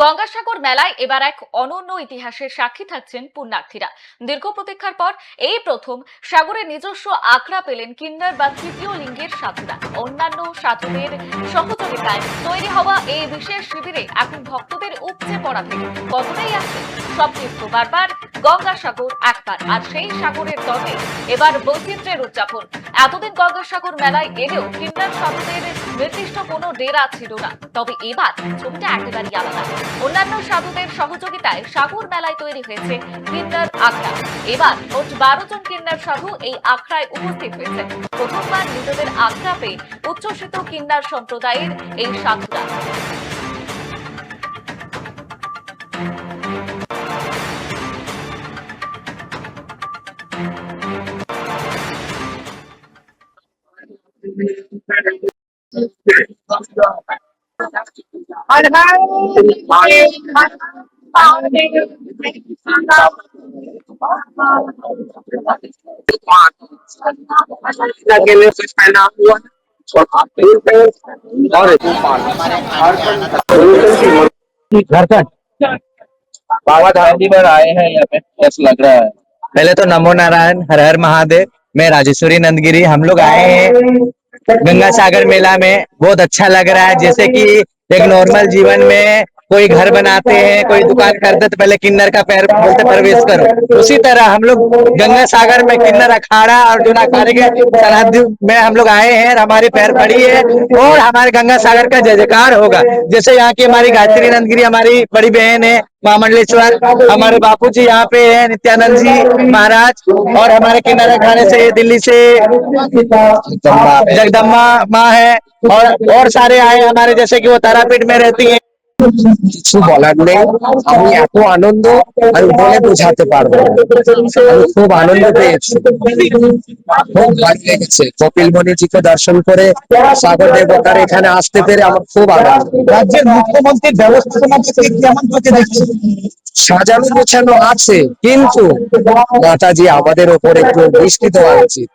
গঙ্গাসাগর মেলায় এবার এক অনন্য ইতিহাসের সাক্ষী থাকছেন পুণ্যার্থীরা। দীর্ঘ প্রতীক্ষার পর এই প্রথম সাগরের নিজস্ব আখড়া পেলেন কিন্নার বা তৃতীয় লিঙ্গের সাধুরা। অন্যান্য সাধুদের সহযোগিতায় তৈরি হওয়া এই বিশেষ শিবিরে এখন ভক্তদের উপচে পড়া থেকে কতটাই আছে, সব তীর্থ বারবার গঙ্গাসাগর একবার। আর সেই সাগরের তটে এবার বৈচিত্র্যের উদযাপন। এতদিন গঙ্গাসাগর মেলায় এলেও কিন্নার সাধুদের নির্দিষ্ট কোনো ডেরা ছিল না। তবে এবার ছবিটা একেবারেই আলাদা। অন্যান্য সাধুদের সহযোগিতায় সাগর মেলায় তৈরি হয়েছে কিন্নার আখড়া এবার মোট বারো জন কিন্নার সাধু এই আখড়ায় উপস্থিত হয়েছে প্রথমবার নিজেদের আখড়া পেয়ে উচ্ছ্বসিত কিন্নার সম্প্রদায়ের এই সাধুরা Thank you. के लिए कुछ पहना हुआ और झारखंड बाबा धाम जी पर आए हैं यहाँ पे कैसा लग रहा है? पहले तो नमो नारायण हर हर महादेव मैं राजेश्वरी नंदगिरी हम लोग आए हैं गंगा सागर मेला में। बहुत अच्छा लग रहा है जैसे कि एक नॉर्मल जीवन में कोई घर बनाते हैं कोई दुकान करते तो पहले किन्नर का पैर बोलते प्रवेश करो। उसी तरह हम लोग गंगा सागर में किन्नर अखाड़ा और जो अखाड़े के सरहद में हम लोग आए हैं और हमारे पैर पड़ी है और हमारे गंगा सागर का जय जयकार होगा। जैसे यहाँ की हमारी गायत्री नंदगिरी हमारी बड़ी बहन है माँ मंडलेश्वर हमारे बापू जी यहाँ पे हैं, नित्यानंद जी महाराज, और हमारे किनारा खाने से दिल्ली से जगदम्बा माँ है, और और सारे आए हमारे, जैसे कि वो तारापीठ में रहती है। কিছু বলার নেই। আমি এত আনন্দ আমি বলে বোঝাতে পারব আমি খুব আনন্দ পেয়েছি। খুব ভালো লেগেছে। কপিল মুনিজিকে দর্শন করে সাগর দেবতার এখানে আসতে পেরে আমার খুব আনন্দ। রাজ্যের মুখ্যমন্ত্রীর ব্যবস্থাপনাকে কেমন চোখে দেখছে সাজানো গোছানো আছে কিন্তু মাতাজি আমাদের ওপর একটু দৃষ্টি দেওয়া উচিত।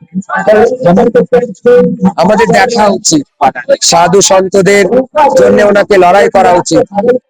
আমাদের দেখা উচিত। সাধু সন্তদের জন্য ওনাকে লড়াই করা উচিত। அதை